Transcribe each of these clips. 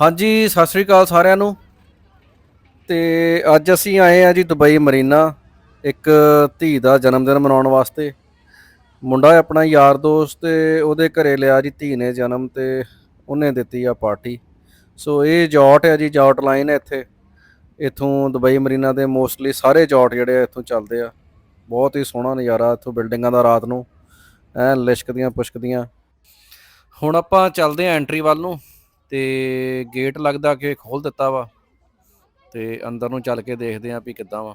ਹਾਂਜੀ, ਸਤਿ ਸ੍ਰੀ ਅਕਾਲ ਸਾਰਿਆਂ ਨੂੰ। ਤੇ ਅੱਜ ਅਸੀਂ ਆਏ ਆ ਜੀ ਦੁਬਈ ਮਰੀਨਾ, ਇੱਕ ਧੀ ਦਾ ਜਨਮ ਦਿਨ ਮਨਾਉਣ ਵਾਸਤੇ। ਮੁੰਡਾ ਆਪਣਾ ਯਾਰ ਦੋਸਤ ਤੇ ਉਹਦੇ ਘਰੇ ਲਿਆ ਜੀ ਧੀ ਨੇ ਜਨਮ ਤੇ ਉਹਨੇ ਦਿੱਤੀ ਆ ਪਾਰਟੀ। ਸੋ ਇਹ ਜੌਟ ਹੈ ਜੀ, ਜੌਟ ਲਾਈਨ ਹੈ ਇੱਥੇ। ਇਥੋਂ ਦੁਬਈ ਮਰੀਨਾ ਦੇ ਮੋਸਟਲੀ ਸਾਰੇ ਜੌਟ ਜਿਹੜੇ ਆ ਇੱਥੋਂ ਚੱਲਦੇ ਆ। ਬਹੁਤ ਹੀ ਸੋਹਣਾ ਨਜ਼ਾਰਾ ਇੱਥੋਂ ਬਿਲਡਿੰਗਾਂ ਦਾ ਰਾਤ ਨੂੰ, ਐ ਲਿਸ਼ਕਦੀਆਂ ਪੁਸ਼ਕਦੀਆਂ ਹੁਣ ਆਪਾਂ ਚੱਲਦੇ ਆ ਐਂਟਰੀ ਵੱਲ ਨੂੰ। ਤੇ ਗੇਟ ਲੱਗਦਾ ਕਿ ਖੋਲ ਦਿੱਤਾ ਵਾ ਤੇ ਅੰਦਰ ਨੂੰ ਚੱਲ ਕੇ ਦੇਖਦੇ ਆਂ ਵੀ ਕਿੱਦਾਂ ਵਾ।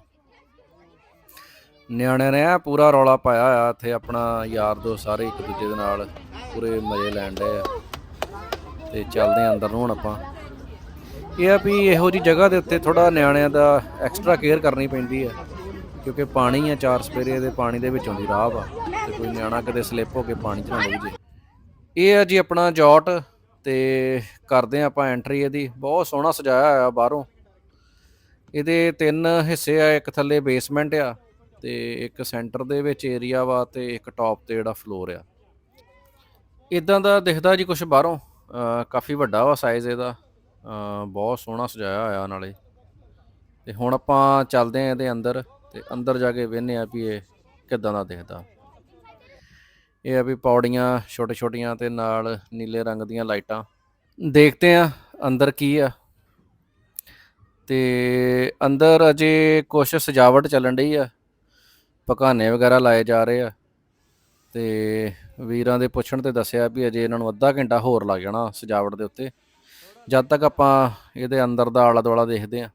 ਨਿਆਣਿਆਂ ਨੇ ਐਂ ਪੂਰਾ ਰੌਲਾ ਪਾਇਆ ਆ, ਇੱਥੇ ਆਪਣਾ ਯਾਰ ਦੋਸਤ ਸਾਰੇ ਇੱਕ ਦੂਜੇ ਦੇ ਨਾਲ ਪੂਰੇ ਮਜ਼ੇ ਲੈਣ ਡਏ ਆ। ਤੇ ਚੱਲਦੇ ਆਂ ਅੰਦਰ ਨੂੰ ਹੁਣ ਆਪਾਂ। ਇਹ ਆ ਵੀ ਇਹੋ ਜੀ ਜਗ੍ਹਾ ਦੇ ਉੱਤੇ ਥੋੜਾ ਨਿਆਣਿਆਂ ਦਾ ਐਕਸਟਰਾ ਕੇਅਰ ਕਰਨੀ ਪੈਂਦੀ ਹੈ ਕਿਉਂਕਿ ਪਾਣੀ ਆ ਚਾਰ ਸਪੇਰੇ ਦੇ ਪਾਣੀ ਦੇ ਵਿੱਚ ਦੀ ਰਾਹ ਵਾ, ਤੇ ਕੋਈ ਨਿਆਣਾ ਕਦੇ ਸਲਿੱਪ ਹੋ ਕੇ ਪਾਣੀ 'ਚ ਨਾ ਡੁੱਬ ਜੇ। ਇਹ ਆ ਜੀ ਆਪਣਾ ਜੌਟ ਤੇ ਕਰਦੇ ਆ ਆਪਾਂ ਐਂਟਰੀ ਇਹਦੀ। ਬਹੁਤ ਸੋਹਣਾ ਸਜਾਇਆ ਹੋਇਆ ਬਾਹਰੋਂ। ਇਹਦੇ ਤਿੰਨ ਹਿੱਸੇ ਆ, ਇੱਕ ਥੱਲੇ ਬੇਸਮੈਂਟ ਆ ਤੇ ਇੱਕ ਸੈਂਟਰ ਦੇ ਵਿੱਚ ਏਰੀਆ ਵਾ ਤੇ ਇੱਕ ਟੌਪ ਤੇ ਜਿਹੜਾ ਫਲੋਰ ਆ। ਇਦਾਂ ਦਾ ਦਿਖਦਾ ਜੀ ਕੁਝ ਬਾਹਰੋਂ। ਕਾਫੀ ਵੱਡਾ ਵਾ ਸਾਈਜ਼ ਇਹਦਾ। ਬਹੁਤ ਸੋਹਣਾ ਸਜਾਇਆ ਹੋਇਆ ਨਾਲੇ। ਤੇ ਹੁਣ ਆਪਾਂ ਚੱਲਦੇ ਆ ਇਹਦੇ ਅੰਦਰ ਤੇ ਅੰਦਰ ਜਾ ਕੇ ਵੇਖਨੇ ਆ ਵੀ ਇਹ ਕਿੱਦਾਂ ਦਾ ਦਿਖਦਾ। ਇਹ ਆ ਵੀ ਪੌੜੀਆਂ ਛੋਟੇ ਛੋਟੀਆਂ ਤੇ ਨਾਲ ਨੀਲੇ ਰੰਗ ਦੀਆਂ ਲਾਈਟਾਂ। ਦੇਖਦੇ ਆ ਅੰਦਰ ਕੀ ਆ। ਤੇ ਅੰਦਰ ਅਜੇ ਕੁਛ ਸਜਾਵਟ ਚੱਲਣ ਡਈ ਆ। ਪਕਾਨੇ ਵਗੈਰਾ ਲਾਏ ਜਾ ਰਹੇ ਆ। ਤੇ ਵੀਰਾਂ ਦੇ ਪੁੱਛਣ ਤੇ ਦੱਸਿਆ ਵੀ ਅਜੇ ਇਹਨਾਂ ਨੂੰ ਅੱਧਾ ਘੰਟਾ ਹੋਰ ਲੱਗ ਜਾਣਾ ਸਜਾਵਟ ਦੇ ਉੱਤੇ। ਜਦ ਤੱਕ ਆਪਾਂ ਇਹਦੇ ਅੰਦਰ ਦਾ ਆਲਾ ਦੁਆਲਾ ਦੇਖਦੇ ਆ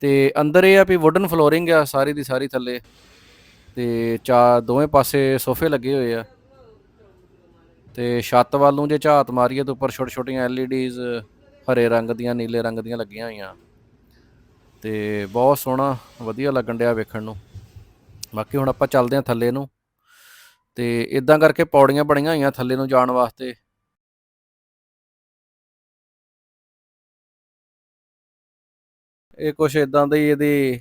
ਤੇ ਅੰਦਰ ਇਹ ਆ ਵੀ ਵੁਡਨ ਫਲੋਰਿੰਗ ਆ ਸਾਰੀ ਦੀ ਸਾਰੀ ਥੱਲੇ। ਤੇ ਚਾ ਦੋਵੇਂ ਪਾਸੇ ਸੋਫੇ ਲੱਗੇ ਹੋਏ ਆ। ਤੇ ਛੱਤ ਵੱਲ ਨੂੰ ਜੇ ਝਾਤ ਮਾਰੀਏ ਤਾਂ ਉੱਪਰ ਛੋਟੇ ਛੋਟੀਆਂ ਐਲਈਡੀਜ਼ ਹਰੇ ਰੰਗ ਦੀਆਂ, ਨੀਲੇ ਰੰਗ ਦੀਆਂ ਲੱਗੀਆਂ ਹੋਈਆਂ। ਤੇ ਬਹੁਤ ਸੋਹਣਾ, ਵਧੀਆ ਲੱਗਣ ਡਿਆ ਵੇਖਣ ਨੂੰ। ਬਾਕੀ ਹੁਣ ਆਪਾਂ ਚੱਲਦੇ ਹਾਂ ਥੱਲੇ ਨੂੰ। ਤੇ ਇਦਾਂ ਕਰਕੇ ਪੌੜੀਆਂ ਬਣੀਆਂ ਹੋਈਆਂ ਥੱਲੇ ਨੂੰ ਜਾਣ ਵਾਸਤੇ। ਇਹ ਕੁਛ ਇਦਾਂ ਦੀ ਇਹਦੀ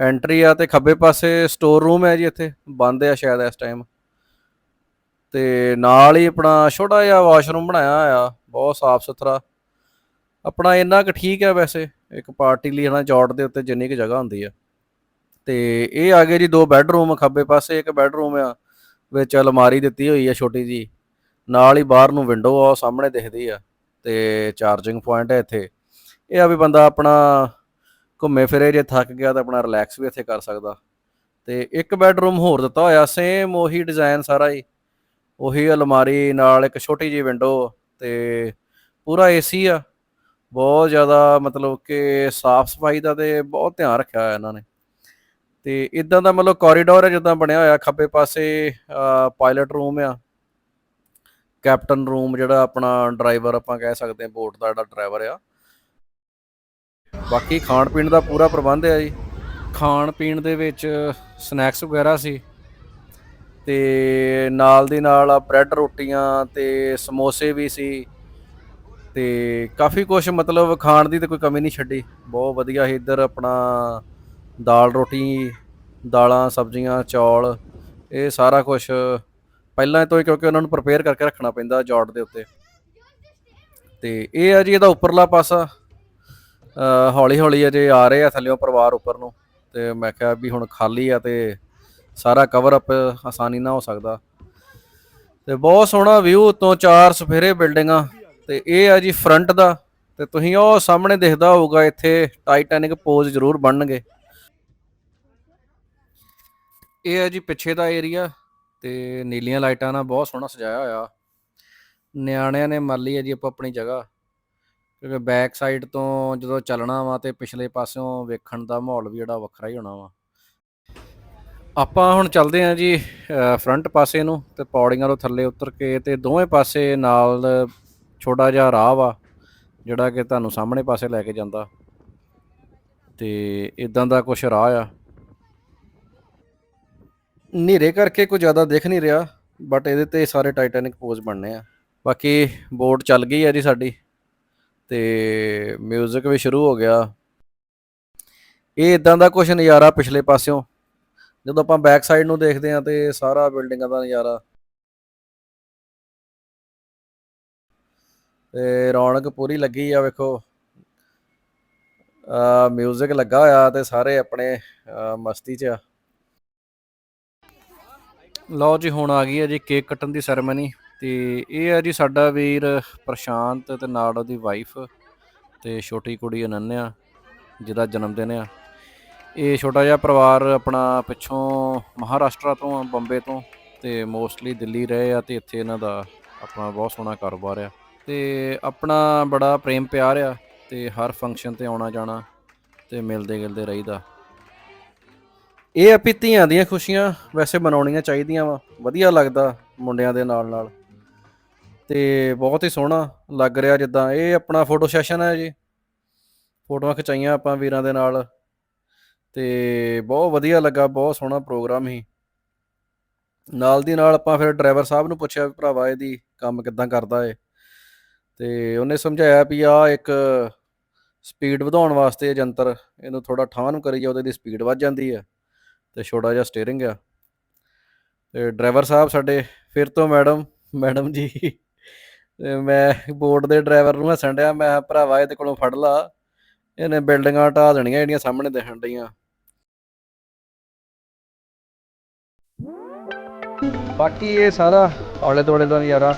ਐਂਟਰੀ ਆ ਤੇ ਖੱਬੇ ਪਾਸੇ ਸਟੋਰ ਰੂਮ ਹੈ ਜੀ ਇੱਥੇ, ਬੰਦ ਆ ਸ਼ਾਇਦ ਇਸ ਟਾਈਮ ਤੇ ਨਾਲ ਹੀ ਆਪਣਾ ਛੋਟਾ ਜਿਹਾ ਵਾਸ਼ਰੂਮ ਬਣਾਇਆ ਆ ਬਹੁਤ ਸਾਫ਼ ਸੁਥਰਾ। ਆਪਣਾ ਇੰਨਾ ਕੁ ਠੀਕ ਹੈ ਵੈਸੇ, ਇੱਕ ਪਾਰਟੀ ਲਈ ਹਨਾ ਜੌਟ ਦੇ ਉੱਤੇ ਜਿੰਨੀ ਕੁ ਜਗ੍ਹਾ ਹੁੰਦੀ ਆ। ਤੇ ਇਹ ਆ ਗਏ ਜੀ ਦੋ ਬੈੱਡਰੂਮ ਖੱਬੇ ਪਾਸੇ ਇੱਕ ਬੈੱਡਰੂਮ ਆ, ਵਿੱਚ ਅਲਮਾਰੀ ਦਿੱਤੀ ਹੋਈ ਆ ਛੋਟੀ ਜੀ ਨਾਲ ਹੀ ਬਾਹਰ ਨੂੰ ਵਿੰਡੋ ਆ, ਉਹ ਸਾਹਮਣੇ ਦਿਖਦੀ ਆ। ਤੇ ਚਾਰਜਿੰਗ ਪੁਆਇੰਟ ਹੈ ਇੱਥੇ। ਇਹ ਆ ਵੀ ਬੰਦਾ ਆਪਣਾ ਘੁੰਮੇ ਫਿਰੇ, ਜੇ ਥੱਕ ਗਿਆ ਤਾਂ ਆਪਣਾ ਰਿਲੈਕਸ ਵੀ ਇੱਥੇ ਕਰ ਸਕਦਾ। ਤੇ ਇੱਕ ਬੈਡਰੂਮ ਹੋਰ ਦਿੱਤਾ ਹੋਇਆ ਸੇਮ ਉਹੀ ਡਿਜ਼ਾਈਨ ਸਾਰਾ ਹੀ। ਉਹੀ ਅਲਮਾਰੀ, ਨਾਲ ਇੱਕ ਛੋਟੀ ਜਿਹੀ ਵਿੰਡੋ ਤੇ ਪੂਰਾ ਏਸੀ ਆ। ਬਹੁਤ ਜ਼ਿਆਦਾ ਮਤਲਬ ਕਿ ਸਾਫ਼ ਸਫ਼ਾਈ ਦਾ ਤੇ ਬਹੁਤ ਧਿਆਨ ਰੱਖਿਆ ਹੋਇਆ ਇਹਨਾਂ ਨੇ। ਤੇ ਇਦਾਂ ਦਾ ਮਤਲਬ ਕੋਰੀਡੋਰ ਹੈ ਜਿੱਦਾਂ ਬਣਿਆ ਹੋਇਆ ਖੱਬੇ ਪਾਸੇ ਪਾਇਲਟ ਰੂਮ ਆ। ਕੈਪਟਨ ਰੂਮ ਜਿਹੜਾ ਆਪਣਾ ਡਰਾਈਵਰ ਆਪਾਂ ਕਹਿ ਸਕਦੇ ਹਾਂ ਬੋਟ ਦਾ ਜਿਹੜਾ ਡਰਾਈਵਰ ਆ। ਬਾਕੀ ਖਾਣ ਪੀਣ ਦਾ ਪੂਰਾ ਪ੍ਰਬੰਧ ਹੈ ਜੀ। ਖਾਣ ਪੀਣ ਦੇ ਵਿੱਚ ਸਨੈਕਸ ਵਗੈਰਾ ਸੀ। ਤੇ ਨਾਲ ਦੀ ਨਾਲ ਆ ਬ੍ਰੈਡ ਰੋਟੀਆਂ ਤੇ ਸਮੋਸੇ ਵੀ ਸੀ। ਤੇ ਕਾਫੀ ਕੁਝ ਮਤਲਬ ਖਾਣ ਦੀ ਤੇ ਕੋਈ ਕਮੀ ਨਹੀਂ ਛੱਡੀ। ਬਹੁਤ ਵਧੀਆ ਸੀ ਇੱਧਰ ਆਪਣਾ ਦਾਲ ਰੋਟੀ, ਦਾਲਾਂ, ਸਬਜ਼ੀਆਂ, ਚੌਲ, ਇਹ ਸਾਰਾ ਕੁਝ ਪਹਿਲਾਂ ਤੋਂ ਹੀ ਕਿਉਂਕਿ ਉਹਨਾਂ ਨੂੰ ਪ੍ਰਪੇਅਰ ਕਰਕੇ ਰੱਖਣਾ ਪੈਂਦਾ ਜੌਟ ਦੇ ਉੱਤੇ। ਤੇ ਇਹ ਆ ਜੀ ਇਹਦਾ ਉੱਪਰਲਾ ਪਾਸਾ। ਹੌਲੀ ਹੌਲੀ ਅਜੇ ਆ ਰਹੇ ਆ ਥੱਲਿਓਂ ਪਰਿਵਾਰ ਉੱਪਰ ਨੂੰ ਤੇ ਮੈਂ ਕਿਹਾ ਵੀ ਹੁਣ ਖਾਲੀ ਆ ਤੇ ਸਾਰਾ ਕਵਰ ਅਪ ਆਸਾਨੀ ਨਾਲ ਹੋ ਸਕਦਾ। ਤੇ ਬਹੁਤ ਸੋਹਣਾ ਵਿਊ ਤੋਂ ਚਾਰ ਸਫੇਰੇ ਬਿਲਡਿੰਗਾਂ ਤੇ ਇਹ ਆ ਜੀ ਫਰੰਟ ਦਾ ਤੇ ਤੁਸੀਂ ਉਹ ਸਾਹਮਣੇ ਦਿਖਦਾ ਹੋਊਗਾ, ਇੱਥੇ ਟਾਈਟੈਨਿਕ ਪੋਜ਼ ਜ਼ਰੂਰ ਬਣਨਗੇ। ਇਹ ਹੈ ਜੀ ਪਿੱਛੇ ਦਾ ਏਰੀਆ ਤੇ ਨੀਲੀਆਂ ਲਾਈਟਾਂ ਨਾਲ ਬਹੁਤ ਸੋਹਣਾ ਸਜਾਇਆ ਹੋਇਆ। ਨਿਆਣਿਆਂ ਨੇ ਮੰਨ ਲਈ ਹੈ ਜੀ ਆਪਾਂ ਆਪਣੀ ਜਗ੍ਹਾ। ਕਿਉਂਕਿ ਬੈਕ ਸਾਈਡ ਤੋਂ ਜਦੋਂ ਚੱਲਣਾ ਵਾ ਤੇ ਪਿਛਲੇ ਪਾਸਿਓਂ ਵੇਖਣ ਦਾ ਮਾਹੌਲ ਵੀ ਜਿਹੜਾ ਵੱਖਰਾ ਹੀ ਹੋਣਾ ਵਾ। ਆਪਾਂ ਹੁਣ ਚੱਲਦੇ ਹਾਂ ਜੀ ਫਰੰਟ ਪਾਸੇ ਨੂੰ ਤੇ ਪੌੜੀਆਂ ਤੋਂ ਥੱਲੇ ਉਤਰ ਕੇ ਤੇ ਦੋਵੇਂ ਪਾਸੇ ਨਾਲ ਛੋਟਾ ਜਿਹਾ ਰਾਹ ਵਾ, ਜਿਹੜਾ ਕਿ ਤੁਹਾਨੂੰ ਸਾਹਮਣੇ ਪਾਸੇ ਲੈ ਕੇ ਜਾਂਦਾ। ਤੇ ਇਦਾਂ ਦਾ ਕੁਝ ਰਾਹ ਆ। ਹਨੇਰੇ ਕਰਕੇ ਕੋਈ ਜ਼ਿਆਦਾ ਦਿਖ ਨਹੀਂ ਰਿਹਾ ਬਟ ਇਹਦੇ ਤੇ ਸਾਰੇ ਟਾਈਟੈਨਿਕ ਪੋਜ਼ ਬਣਨੇ ਆ। ਬਾਕੀ ਬੋਟ ਚੱਲ ਗਈ ਆ ਜੀ ਸਾਡੀ। ਤੇ 뮤직 ਵੀ ਸ਼ੁਰੂ ਹੋ ਗਿਆ ਇਹ ਇਦਾਂ ਦਾ ਕੁਝ ਨਜ਼ਾਰਾ ਪਿਛਲੇ ਪਾਸਿਓਂ ਜਦੋਂ ਆਪਾਂ ਬੈਕ ਸਾਈਡ ਨੂੰ ਦੇਖਦੇ ਆ ਤੇ ਸਾਰਾ ਬਿਲਡਿੰਗਾਂ ਦਾ ਨਜ਼ਾਰਾ ਤੇ ਰੌਣਕ ਪੂਰੀ ਲੱਗੀ ਆ ਵੇਖੋ ਆ 뮤직 ਲੱਗਾ ਹੋਇਆ ਤੇ ਸਾਰੇ ਆਪਣੇ ਅਹ, ਮਸਤੀ 'ਚ ਆ ਲਓ ਜੀ ਹੁਣ ਆ ਗਈ ਹੈ ਜੀ ਕੇਕ ਕੱਟਣ ਦੀ ਸੈਰੇਮਨੀ ਤੇ ਇਹ ਆ ਜੀ ਸਾਡਾ ਵੀਰ ਪ੍ਰਸ਼ਾਂਤ ਤੇ ਨਾਲ ਉਹਦੀ ਵਾਈਫ ਤੇ ਛੋਟੀ ਕੁੜੀ ਅਨੰਨਿਆ, ਜਿਹਦਾ ਜਨਮ ਦਿਨ ਆ। ਇਹ ਛੋਟਾ ਜਿਹਾ ਪਰਿਵਾਰ ਆਪਣਾ ਪਿੱਛੋਂ ਮਹਾਰਾਸ਼ਟਰ ਤੋਂ ਬੰਬੇ ਤੋਂ, ਤੇ ਮੋਸਟਲੀ ਦਿੱਲੀ ਰਹੇ ਆ ਤੇ ਇੱਥੇ ਇਹਨਾਂ ਦਾ ਆਪਣਾ ਬਹੁਤ ਸੋਹਣਾ ਕਾਰੋਬਾਰ ਆ। ਤੇ ਆਪਣਾ ਬੜਾ ਪ੍ਰੇਮ ਪਿਆਰ ਆ ਤੇ ਹਰ ਫੰਕਸ਼ਨ ਤੇ ਆਉਣਾ ਜਾਣਾ ਤੇ ਮਿਲਦੇ ਗਿਲਦੇ ਰਹੀਦਾ। ਇਹ ਆ ਵੀ ਧੀਆਂ ਦੀਆਂ ਖੁਸ਼ੀਆਂ ਵੈਸੇ ਮਨਾਉਣੀਆਂ ਚਾਹੀਦੀਆਂ ਵਾ, ਵਧੀਆ ਲੱਗਦਾ ਮੁੰਡਿਆਂ ਦੇ ਨਾਲ ਨਾਲ ਤੇ ਬਹੁਤ ਹੀ ਸੋਹਣਾ ਲੱਗ ਰਿਹਾ ਜਿੱਦਾਂ। ਇਹ ਆਪਣਾ ਫੋਟੋ ਸੈਸ਼ਨ ਹੈ ਜੀ। ਫੋਟੋਆਂ ਖਿਚਾਈਆਂ ਆਪਾਂ ਵੀਰਾਂ ਦੇ ਨਾਲ। ਤੇ ਬਹੁਤ ਵਧੀਆ ਲੱਗਾ, ਬਹੁਤ ਸੋਹਣਾ ਪ੍ਰੋਗਰਾਮ ਸੀ। ਨਾਲ ਦੀ ਨਾਲ ਆਪਾਂ ਫਿਰ ਡਰਾਈਵਰ ਸਾਹਿਬ ਨੂੰ ਪੁੱਛਿਆ ਵੀ ਭਰਾਵਾ ਇਹਦੀ ਕੰਮ ਕਿੱਦਾਂ ਕਰਦਾ ਏ ਤੇ ਉਹਨੇ ਸਮਝਾਇਆ ਵੀ ਆ ਇੱਕ ਸਪੀਡ ਵਧਾਉਣ ਵਾਸਤੇ ਜੰਤਰ, ਇਹਨੂੰ ਥੋੜਾ ਠਾਹ ਨੂੰ ਕਰੀ ਜਾਓ ਤੇ ਇਹਦੀ ਸਪੀਡ ਵੱਧ ਜਾਂਦੀ ਆ ਤੇ ਛੋਟਾ ਜਿਹਾ ਸਟੀਅਰਿੰਗ ਆ। ਤੇ ਡਰਾਈਵਰ ਸਾਹਿਬ ਸਾਡੇ, ਫਿਰ ਤੋਂ ਮੈਡਮ ਮੈਡਮ ਜੀ ਤੇ ਮੈਂ ਬੋਰਡ ਦੇ ਡਰਾਈਵਰ ਨੂੰ ਹੱਸਣ ਡਿਆ, ਮੈਂ ਭਰਾਵਾ, ਇਹਦੇ ਕੋਲੋਂ ਫੜ ਲਾ। ਇਹਨੇ ਬਿਲਡਿੰਗਾਂ ਢਾਹ ਦੇਣੀਆਂ ਜਿਹੜੀਆਂ ਸਾਹਮਣੇ ਦਿਖਣ ਡਈਆਂ। ਬਾਕੀ ਇਹ ਸਾਰਾ ਆਲੇ ਦੁਆਲੇ ਦਾ ਨਜ਼ਾਰਾ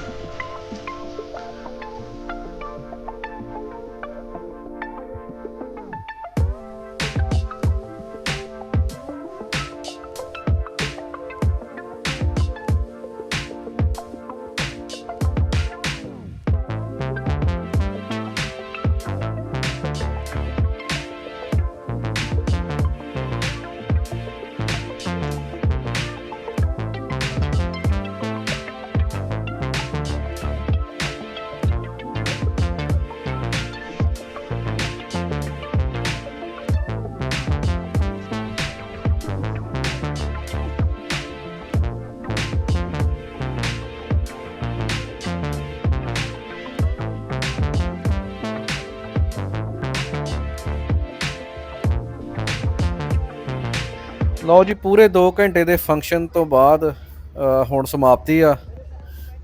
ਲਓ ਜੀ, ਪੂਰੇ 2 ਘੰਟੇ ਦੇ ਫੰਕਸ਼ਨ ਤੋਂ ਬਾਅਦ ਹੁਣ ਸਮਾਪਤੀ ਆ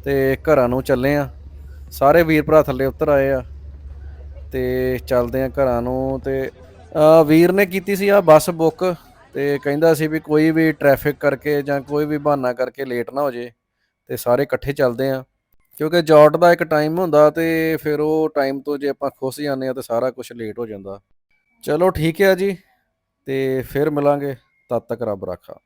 ਤੇ ਘਰਾਂ ਨੂੰ ਚੱਲੇ ਆ। ਸਾਰੇ ਵੀਰ ਭਰਾ ਥੱਲੇ ਉਤਰ ਆਏ ਆ ਤੇ ਚੱਲਦੇ ਆ ਘਰਾਂ ਨੂੰ ਤੇ ਵੀਰ ਨੇ ਕੀਤੀ ਸੀ ਆ ਬੱਸ ਬੁੱਕ ਤੇ ਕਹਿੰਦਾ ਸੀ ਵੀ ਕੋਈ ਵੀ ਟ੍ਰੈਫਿਕ ਕਰਕੇ ਜਾਂ ਕੋਈ ਵੀ ਬਹਾਨਾ ਕਰਕੇ ਲੇਟ ਨਾ ਹੋ ਜੇ ਤੇ ਸਾਰੇ ਇਕੱਠੇ ਚੱਲਦੇ ਆ। ਕਿਉਂਕਿ ਜੌਟ ਦਾ ਇੱਕ ਟਾਈਮ ਹੁੰਦਾ ਤੇ ਫਿਰ ਉਹ ਟਾਈਮ ਤੋਂ ਜੇ ਆਪਾਂ ਖੁੱਸ ਜਾਂਦੇ ਆ ਤੇ ਸਾਰਾ ਕੁਝ ਲੇਟ ਹੋ ਜਾਂਦਾ। ਚਲੋ ਠੀਕ ਹੈ ਜੀ ਤੇ ਫਿਰ ਮਿਲਾਂਗੇ। ਤਦ ਤੱਕ ਰੱਬ ਰਾਖਾ।